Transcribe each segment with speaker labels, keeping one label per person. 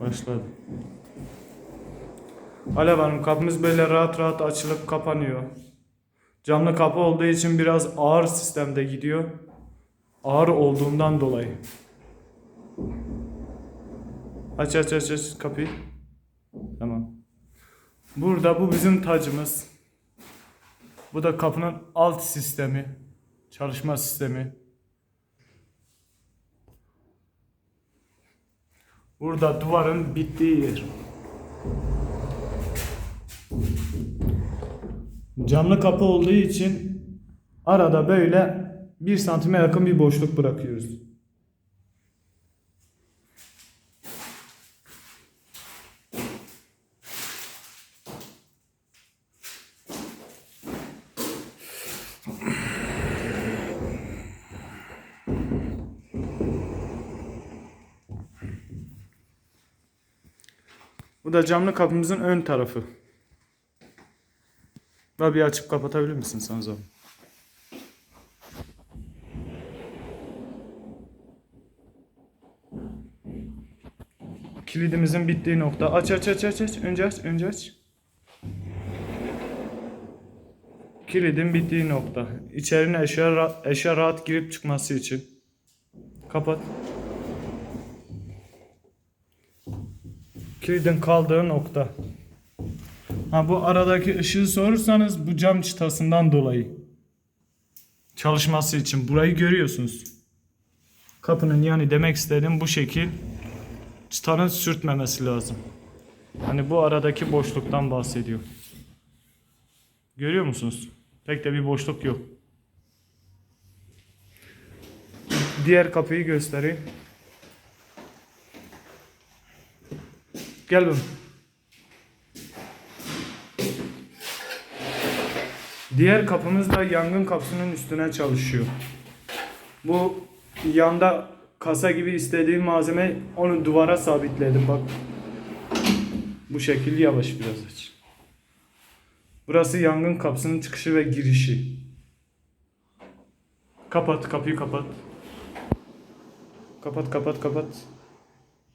Speaker 1: Başladı. Alev Hanım kapımız böyle rahat rahat açılıp kapanıyor. Camlı kapı olduğu için biraz ağır sistemde gidiyor. Ağır olduğundan dolayı. Aç aç aç aç kapıyı. Tamam. Burada bu bizim tacımız. Bu da kapının alt sistemi. Çalışma sistemi. Burada duvarın bittiği yer. Camlı kapı olduğu için arada böyle bir santime yakın bir boşluk bırakıyoruz. Bu da camlı kapımızın ön tarafı. Bir açıp kapatabilir misin sen zaman? Kilidimizin bittiği nokta. Aç aç aç aç aç. Önce aç önce aç. Kilidin bittiği nokta. İçerine eşya, ra- eşya rahat girip çıkması için. Kapat. Kilidin kaldığı nokta. Ha bu aradaki ışığı sorursanız bu cam çıtasından dolayı. Çalışması için burayı görüyorsunuz. Kapının yani demek istediğim bu şekil çıtanın sürtmemesi lazım. Hani bu aradaki boşluktan bahsediyor. Görüyor musunuz? Pek de bir boşluk yok. Diğer kapıyı göstereyim. Gel bakalım. Diğer kapımız da yangın kapısının üstüne çalışıyor. Bu yanda kasa gibi istediğim malzeme onu duvara sabitledim bak. Bu şekil yavaş biraz aç. Burası yangın kapısının çıkışı ve girişi. Kapat kapıyı kapat. Kapat kapat kapat.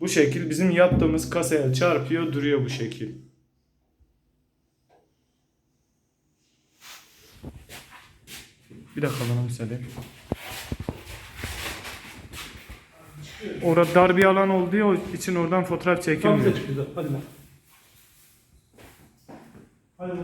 Speaker 1: Bu şekil bizim yaptığımız kasaya çarpıyor duruyor bu şekil. Bir dakika bana müsaade. Orada dar bir alan olduğu için oradan fotoğraf çekilmiyor.
Speaker 2: Tamam, hadi. Hadi.